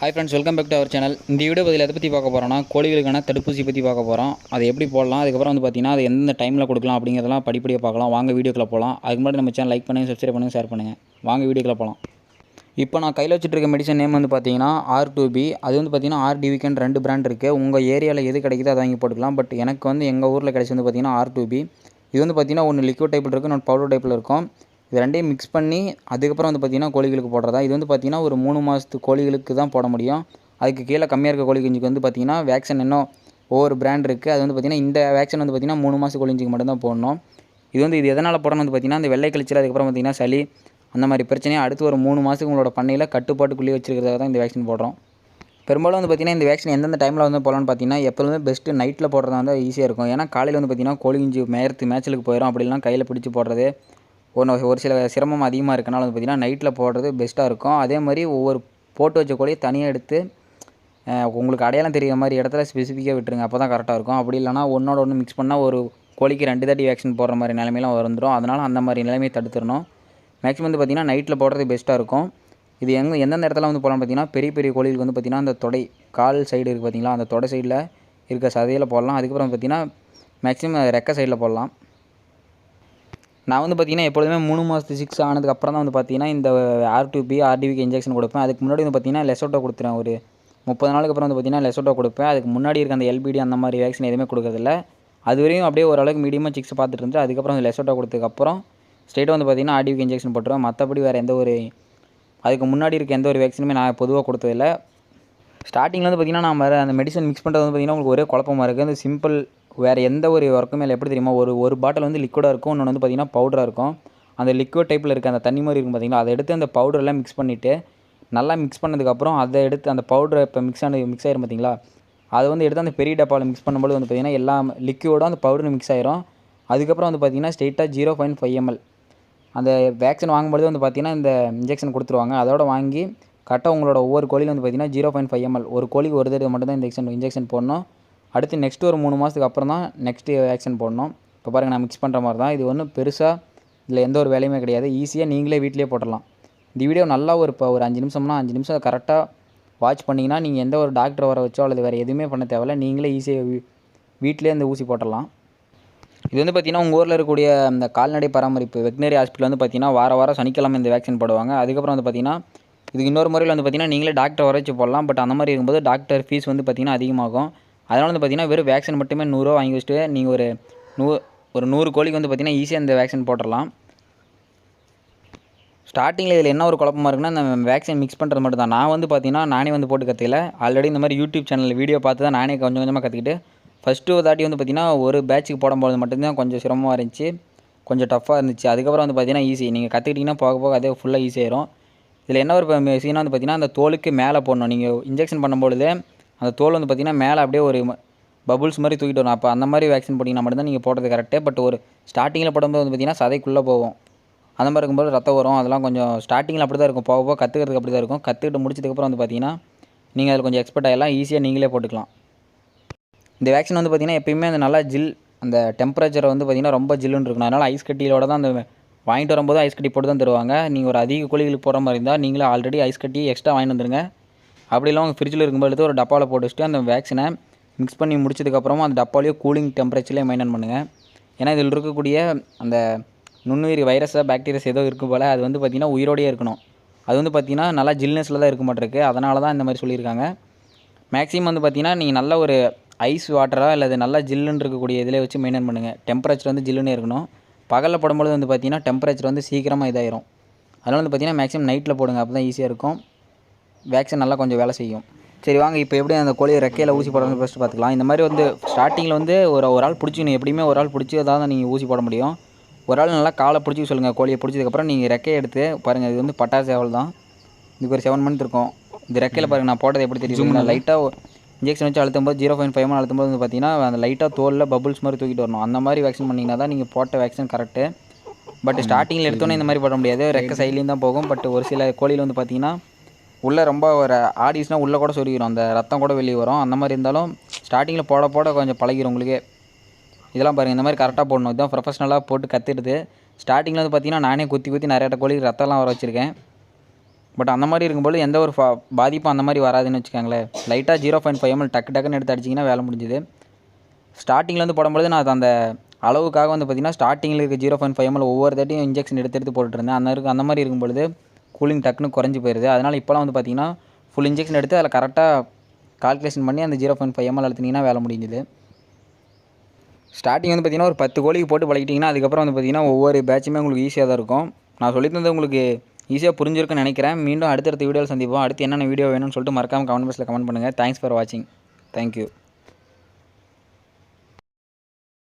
Hi friends welcome back to our channel இந்த video பதில் எதை பற்றி பார்க்க போகிறோம்னா கோழிகளுக்கான தடுப்பூசி பற்றி பார்க்க போகிறோம் அது எப்படி போடலாம்? அதுக்கப்புறம் வந்து பார்த்தீங்கன்னா அது எந்த டைமில் கொடுக்கலாம் அப்படிங்கிறதெல்லாம் படிப்படியாக பார்க்கலாம். வாங்க வீடியோக்குள்ள போகலாம் அதுக்கு முன்னாடி நம்ம சேனல் லைக் பண்ணுங்கள் சப்ஸ்கிரைப் பண்ணுங்கள் ஷேர் பண்ணுங்கள் வாங்க வீடியோக்குள்ள போகலாம் இப்போ நான் கையில் வச்சுட்டு இருக்க மெடிசன் நேம் வந்து பார்த்தீங்கன்னா ஆர் டூ பி அது வந்து பார்த்தீங்கன்னா ஆர் டிவிக்கன் ரெண்டு பிராண்ட் இருக்குது உங்கள் ஏரியாவில் எது கிடைக்குதோ அதை வாங்கி போட்டுக்கலாம். பட் எனக்கு வந்து எங்கள் ஊரில் கிடைச்சி வந்து பார்த்தீங்கன்னா ஆர் டூ பி இது வந்து பார்த்தீங்கன்னா ஒன்று லிக்விட் டைப்பில் இருக்கும் இன்னொன்று பவுடர் டைப்பில் இருக்கும். இது ரெண்டையும் மிக்ஸ் பண்ணி அதுக்கப்புறம் வந்து பார்த்திங்கன்னா கோழிகளுக்கு போடுறதா? இது வந்து பார்த்தீங்கன்னா ஒரு மூணு மாதத்து கோழிகளுக்கு தான் போட முடியும். அதுக்கு கீழே கம்மியாக இருக்க கோழி குஞ்சுக்கு வந்து பார்த்தீங்கன்னா வேக்சின் இன்னும் ஒவ்வொரு பிராண்ட் இருக்குது அது வந்து பார்த்தீங்கன்னா இந்த வேக்சின் வந்து பார்த்தீங்கன்னா மூணு மாதம் கோழி குஞ்சுக்கு மட்டும்தான் போடணும். இது வந்து இது எதனால் போடணும் வந்து பார்த்தீங்கன்னா வெள்ளை கழிச்சல் அதுக்கப்புறம் பார்த்தீங்கன்னா சளி அந்த மாதிரி பிரச்சனையை அடுத்து ஒரு மூணு மாதத்துக்கு உங்களோட பண்ணையில் கட்டுப்பாட்டுக்குள்ளேயே வச்சிருக்கிறதாக தான் இந்த வேக்சின் போடுறோம். பெரும்பாலும் வந்து பார்த்தீங்கன்னா இந்த வேக்சின் எந்தெந்த டைமில் வந்து போகலான்னு பார்த்தீங்கன்னா எப்போதுமே பெஸ்ட்டு நைட்டில் போடுறதா வந்து ஈஸியாக இருக்கும். ஏன்னா காலையில் வந்து பார்த்தீங்கன்னா கோழி குஞ்சு மேயத்து மேய்ச்சலுக்கு போயிடும் அப்படிலாம் கையில் பிடிச்சி போடுறது ஒன்று ஒரு சில சிரமம் அதிகமாக இருக்கனால வந்து பார்த்தீங்கன்னா நைட்டில் போடுறது பெஸ்ட்டாக இருக்கும். அதே மாதிரி ஒவ்வொரு போட்டு வச்ச கோழியை தனியாக எடுத்து உங்களுக்கு அடையாளம் தெரியுற மாதிரி இடத்துல ஸ்பெசிஃபிக்காக விட்டுருங்க. அப்போ தான் கரெக்டாக இருக்கும். அப்படி இல்லைனா ஒன்றோட ஒன்று மிக்ஸ் பண்ணால் ஒரு கோழிக்கு ரெண்டு தாட்டி வேக்சின் போடுற மாதிரி நிலைமையெல்லாம் வந்துடும் அதனால் அந்த மாதிரி நிலைமையை தடுத்துடணும். மேக்ஸிமம் வந்து பார்த்திங்கன்னா நைட்டில் போடுறது பெஸ்ட்டாக இருக்கும். இது எங்கே எந்தெந்த இடத்துல வந்து போடலாம் பார்த்தீங்கன்னா பெரிய பெரிய கோழிகளுக்கு வந்து பார்த்திங்கன்னா அந்த தொடை கால் சைடு இருக்குது பார்த்தீங்களா அந்த தொடை சைடில் இருக்க சதையில் போடலாம். அதுக்கப்புறம் பார்த்தீங்கன்னா மேக்ஸிமம் ரெக்க சைடில் போடலாம். நான் வந்து பார்த்தீங்கன்னா எப்பொழுதுமே மூணு மாதத்து சிக்ஸ் ஆனதுக்கு அப்புறம் தான் வந்து பார்த்தீங்கன்னா இந்த ஆர்டிபி ஆர்டிபிக்கு இன்ஜெக்ஷன் கொடுப்பேன். அதுக்கு முன்னாடி வந்து பார்த்தீங்கன்னா லெசோட்டோ கொடுத்துருவேன் ஒரு முப்பது நாளுக்கு அப்புறம் வந்து பார்த்தீங்கன்னா லெசோட்டோ கொடுப்பேன். அதுக்கு முன்னாடி இருக்க அந்த எல்பிடி அந்த மாதிரி வேக்சின் எதுவுமே கொடுக்குறதில்ல. அது வரையும் அப்படியே ஓரளவுக்கு மீடியமாக சிக்ஸ் பார்த்துட்டு இருந்துச்சு அதுக்கப்புறம் அந்த லெசோட்டோ கொடுத்ததுக்கப்புறம் ஸ்ட்ரெயிட்டாக வந்து பார்த்தீங்கன்னா ஆர்டிவிக்கு இன்ஜெக்ஷன் போட்டுருவேன். மற்றபடி வேறு எந்த ஒரு அதுக்கு முன்னாடி இருக்க எந்த ஒரு வேக்சினுமே நான் பொதுவாக கொடுத்ததில்ல. ஸ்டார்டிங்கில் வந்து பார்த்திங்கன்னா நான் வேறு அந்த மெடிசன் மிக்ஸ் பண்ணுறது வந்து பார்த்தீங்கன்னா உங்களுக்கு ஒரே குழப்பமாக இருக்குது அந்த சிம்பிள் வேறு எந்த ஒரு ஒர்க்குமே இல்லை. எப்படி தெரியுமா? ஒரு ஒரு பாட்டில் வந்து லிக்விடாக இருக்கும். இன்னொன்று வந்து பார்த்தீங்கன்னா பவுடராக இருக்கும். அந்த லிக்விட் டைப்பில் இருக்க அந்த தண்ணி மாதிரி இருக்கும் பார்த்தீங்களா அதை எடுத்து அந்த பவுடரெலாம் மிக்ஸ் பண்ணிவிட்டு நல்லா மிக்ஸ் பண்ணதுக்கப்புறம் அதை எடுத்து அந்த பவுடரை இப்போ மிக்ஸ் ஆனது மிக்ஸ் ஆயிரும் பார்த்தீங்களா அதை வந்து எடுத்து அந்த பெரிய டப்பாவில் மிக்ஸ் பண்ணும்போது வந்து பார்த்தீங்கன்னா எல்லா லிக்விடும் அந்த பவுடர் மிக்ஸ் ஆயிரும். அதுக்கப்புறம் வந்து பார்த்தீங்கன்னா ஸ்ட்ரெயிட்டாக ஜீரோ பாயிண்ட் ஃபைவ் எம்எல் அந்த வேக்சின் வாங்கும்போது வந்து பார்த்தீங்கன்னா இந்த இன்ஜெக்ஷன் கொடுத்துருவாங்க. அதோட வாங்கி கரெக்டாக உங்களோட ஒவ்வொரு கோழியில் வந்து பார்த்தீங்கன்னா ஜீரோ பாயிண்ட் ஃபைவ் எம்எல் ஒரு கோழிக்கு ஒரு தடவை மட்டும் தான் இன்ஜெக்ஷன் இன்ஜெக்ஷன் போடணும். அடுத்து நெக்ஸ்ட் ஒரு மூணு மாதத்துக்கு அப்புறம் தான் நெக்ஸ்ட் ஆக்ஷன் போடணும். இப்போ பாருங்கள் நான் மிக்ஸ் பண்ணுற மாதிரி தான். இது ஒன்றும் பெருசாக இதில் எந்த ஒரு வேலையுமே கிடையாது. ஈஸியாக நீங்களே வீட்டிலே போட்டுடலாம். இந்த வீடியோ நல்லா ஒரு இப்போ ஒரு அஞ்சு நிமிஷம்னா அஞ்சு நிமிஷம் கரெக்டாக வாட்ச் பண்ணிங்கன்னா நீங்கள் எந்த ஒரு டாக்டர் வர வச்சோ அல்லது வேறு எதுவுமே பண்ண தேவையில்ல நீங்களே ஈஸியாக வீட்டிலே இந்த ஊசி போட்டுடலாம். இது வந்து பார்த்தீங்கன்னா உங்கள் ஊரில் இருக்கக்கூடிய அந்த கால்நடை பராமரிப்பு வெட்டினரி ஹாஸ்பிட்டல் வந்து பார்த்தீங்கன்னா வார வாரம் சனிக்கிழமை இந்த வேக்சின் போடுவாங்க. அதுக்கப்புறம் வந்து பார்த்தீங்கன்னா இதுக்கு இன்னொரு முறையில் வந்து பார்த்தீங்கன்னா நீங்களே டாக்டர் வர வச்சு போடலாம். பட் அந்த மாதிரி இருக்கும்போது டாக்டர் ஃபீஸ் வந்து பார்த்திங்கன்னா அதிகமாகும். அதனால் வந்து பார்த்தீங்கன்னா வெறும் வேக்சின் மட்டுமே நூறுரூவா வாங்கி வச்சுட்டு நீங்கள் ஒரு நூ ஒரு நூறு கோழிக்கு வந்து பார்த்திங்கன்னா ஈஸியாக இந்த வேக்சின் போட்டுடலாம். ஸ்டார்டிங்கில் இதில் என்ன ஒரு குழப்பமா இருக்குன்னா இந்த வேக்சின் மிக்ஸ் பண்ணுறது மட்டும் தான் நான் வந்து பார்த்தீங்கன்னா நானே வந்து போட்டு கற்றுக்கல ஆல்ரெடி இந்த மாதிரி யூடியூப் சேனலில் வீடியோ பார்த்து தான் நானே கொஞ்சம் கொஞ்சமாக கற்றுக்கிட்டு ஃபஸ்ட்டு ஒரு தாட்டி வந்து பார்த்தீங்கன்னா ஒரு பேட்சுக்கு போடும்போது மட்டும்தான் கொஞ்சம் சிரமமாக இருந்துச்சு. கொஞ்சம் டஃப்பாக இருந்துச்சு. அதுக்கப்புறம் வந்து பார்த்தீங்கன்னா ஈஸி நீங்கள் கற்றுக்கிட்டிங்கன்னா போக போக அதே ஃபுல்லாக ஈஸியாயிரும் இதில் என்ன ஒரு சீனாக வந்து பார்த்தீங்கன்னா அந்த தோலுக்கு மேலே போடணும். நீங்கள் இன்ஜெக்ஷன் பண்ணும்பொழுது அந்த தோல் வந்து பார்த்தீங்கன்னா மேலே அப்படியே ஒரு பபுள்ஸ் மாதிரி தூக்கிட்டு வரும் அப்போ அந்த மாதிரி வேக்சின் போட்டிங்கன்னா மட்டும்தான் நீங்கள் போடுறது கரெக்டே பட் ஒரு ஸ்டார்டிங்கில் போடும்போது வந்து பார்த்தீங்கன்னா சதைக்குள்ளே போகும். அந்த மாதிரி இருக்கும்போது ரத்தம் வரும். அதெல்லாம் கொஞ்சம் ஸ்டார்டிங்கில் அப்படி தான் இருக்கும். போக போக கற்றுக்கிறதுக்கு அப்படி தான் இருக்கும். கற்றுக்கிட்டு முடிச்சதுக்கப்புறம் வந்து பார்த்தீங்கன்னா நீங்கள் அதில் கொஞ்சம் எக்ஸ்பர்ட் ஆகிடலாம் ஈஸியாக நீங்களே போட்டுக்கலாம். இந்த வேக்சின் வந்து பார்த்தீங்கன்னா எப்பயுமே அந்த நல்லா ஜில் அந்த டெம்பரேச்சரை வந்து பார்த்தீங்கன்னா ரொம்ப ஜில்லுன்னு இருக்கணும். அதனால் ஐஸ் கட்டியோட தான் அந்த வாங்கிட்டு வரும்போது ஐஸ் கட்டி போட்டு தான் தருவாங்க. நீங்கள் ஒரு அதிக குழிகளுக்கு போகிற மாதிரி இருந்தால் நீங்களே ஆல்ரெடி ஐஸ் கட்டி எக்ஸ்ட்ரா வாங்கிட்டு வந்துருங்க. அப்படி அவங்க ஃப்ரிட்ஜில் இருக்கும்போது எடுத்து ஒரு டப்பாவில் போட்டு வச்சுட்டு அந்த வேக்சினை மிக்ஸ் பண்ணி முடிச்சதுக்கப்புறமா அந்த டப்பாலேயே கூலிங் டெம்பரேச்சர்லேயே மெயின்டைன் பண்ணுங்கள் ஏன்னா இதில் இருக்கக்கூடிய அந்த நுண்ணுயிரி வைரஸாக பாக்டீரியாஸ் ஏதோ இருக்கும் போல் அது வந்து பார்த்திங்கன்னா உயிரோடையே இருக்கணும். அது வந்து பார்த்திங்கன்னா நல்லா ஜில்னஸில் தான் இருக்க மாட்டிருக்கு. அதனால தான் இந்த மாதிரி சொல்லியிருக்காங்க. மேக்ஸிமம் வந்து பார்த்திங்கன்னா நீங்கள் நல்ல ஒரு ஐஸ் வாட்டராக அல்லது நல்லா ஜில்லுன்னு இருக்கக்கூடிய இதில் வச்சு மெயின்டைன் பண்ணுங்கள் டெம்பரேச்சர் வந்து ஜில்லுன்னு இருக்கணும். பகலில் போடும்போது வந்து பார்த்திங்கன்னா டெம்பரேச்சர் வந்து சீக்கிரமாக இதாயிரும். அதனால் வந்து பார்த்திங்கன்னா மேக்ஸிமம் நைட்டில் போடுங்க. அப்போ தான் ஈஸியாக இருக்கும். வேக்சின் நல்லா கொஞ்சம் வேலை செய்யும். சரி வாங்க இப்போ எப்படி அந்த கோழி ரெக்கையில் ஊசி போடுறது ஃபஸ்ட்டு பார்த்துக்கலாம். இந்த மாதிரி வந்து ஸ்டார்டிங்கில் வந்து ஒரு ஒரு ஆள் பிடிச்சிக்கணும் எப்படியுமே ஒரு ஆள் பிடிச்சி தான் நீங்கள் ஊசி போட முடியும். ஒரு ஆள் நல்லா காலை பிடிச்சி சொல்லுங்கள் கோழியை பிடிச்சதுக்கப்புறம் நீங்கள் ரெக்கையை எடுத்து பாருங்கள் இது வந்து பட்டாசு சேவல் தான். இதுக்கு ஒரு செவன் மந்த் இருக்கும். இந்த ரெக்கையில் பாருங்கள் நான் போட்டது எப்படி தெரியும் லைட்டாக இன்ஜெக்ஷன் வச்சு அழுத்தும் போது ஜீரோ பாயிண்ட் ஃபைவ் அழுத்தும் போது வந்து பார்த்தீங்கன்னா அந்த லைட்டாக தோலில் பபுள்ஸ் மாதிரி தூக்கிட்டு வரணும். அந்த மாதிரி வேக்சின் பண்ணிங்கன்னா தான் நீங்கள் போட்ட வேக்சின் கரெக்டு பட் ஸ்டார்டிங்கில் எடுத்தோன்னே இந்த மாதிரி போட முடியாது. ரெக்க சைட்லேயும் தான் போகும். பட் ஒரு சில கோழியில் வந்து பார்த்தீங்கன்னா உள்ளே ரொம்ப ஒரு ஆடிஸ்னால் உள்ளே கூட சொருகிடும் அந்த ரத்தம் கூட வெளியே வரும். அந்த மாதிரி இருந்தாலும் ஸ்டார்டிங்கில் போட போட கொஞ்சம் பழகிடும் உங்களுக்கே. இதெல்லாம் பாருங்கள் இந்த மாதிரி கரெக்டாக போடணும். இதுதான் ப்ரொஃபஷனலாக போட்டு கற்றுடுது ஸ்டார்டிங்கில் வந்து பார்த்தீங்கன்னா நானே குத்தி குத்தி நிறைய கோழி ரத்தம்லாம் வர வச்சுருக்கேன். பட் அந்த மாதிரி இருக்கும்போது எந்த ஒரு ஃபா பாதிப்பும் அந்த மாதிரி வராதுன்னு வச்சுக்கோங்களேன். லைட்டாக ஜீரோ பாயிண்ட் ஃபைவ் எம்எல் டக்கு டக்குன்னு எடுத்து அடிச்சிங்கன்னா வேலை முடிஞ்சுது. ஸ்டார்டிங்லேருந்து போடும்பொழுது நான் அது அந்த அளவுக்காக வந்து பார்த்திங்கன்னா ஸ்டார்டிங்கில் இருக்க ஜீரோ பாயிண்ட் ஃபைவ் எம்எல் ஒவ்வொரு தாட்டியும் இன்ஜெக்ஷன் எடுத்து எடுத்து போட்டுருந்தேன் அந்த இருக்கு அந்த மாதிரி இருக்கும் பொழுது கூலிங் டக்குன்னு குறைஞ்சி போயிடுது அதனால் இப்போலாம் வந்து பார்த்திங்கன்னா ஃபுல் இன்ஜெக்ஷன் எடுத்து அதில் கரெக்டாக கால்குலேஷன் பண்ணி அந்த ஜீரோ பாயிண்ட் ஃபைவ் எம்எல் அழுத்தினீங்கன்னா வேலை முடிஞ்சுது. ஸ்டார்டிங் வந்து பார்த்திங்கன்னா ஒரு பத்து கோழிக்கு போட்டு பழகிட்டிங்கன்னா அதுக்கப்புறம் வந்து பார்த்திங்கன்னா ஒவ்வொரு பேட்சுமே உங்களுக்கு ஈஸியாக தான் இருக்கும். நான் சொல்லி தந்தது உங்களுக்கு ஈஸியாக புரிஞ்சிருக்குன்னு நினைக்கிறேன். மீண்டும் அடுத்தடுத்த வீடியோவில் சந்திப்போம். அடுத்து என்னென்ன வீடியோ வேணும்னு சொல்லிட்டு மறக்காமல் கமெண்ட் பாக்ஸில் கமெண்ட் பண்ணுங்கள் தேங்க்ஸ் ஃபார் வாட்சிங் தேங்க்யூ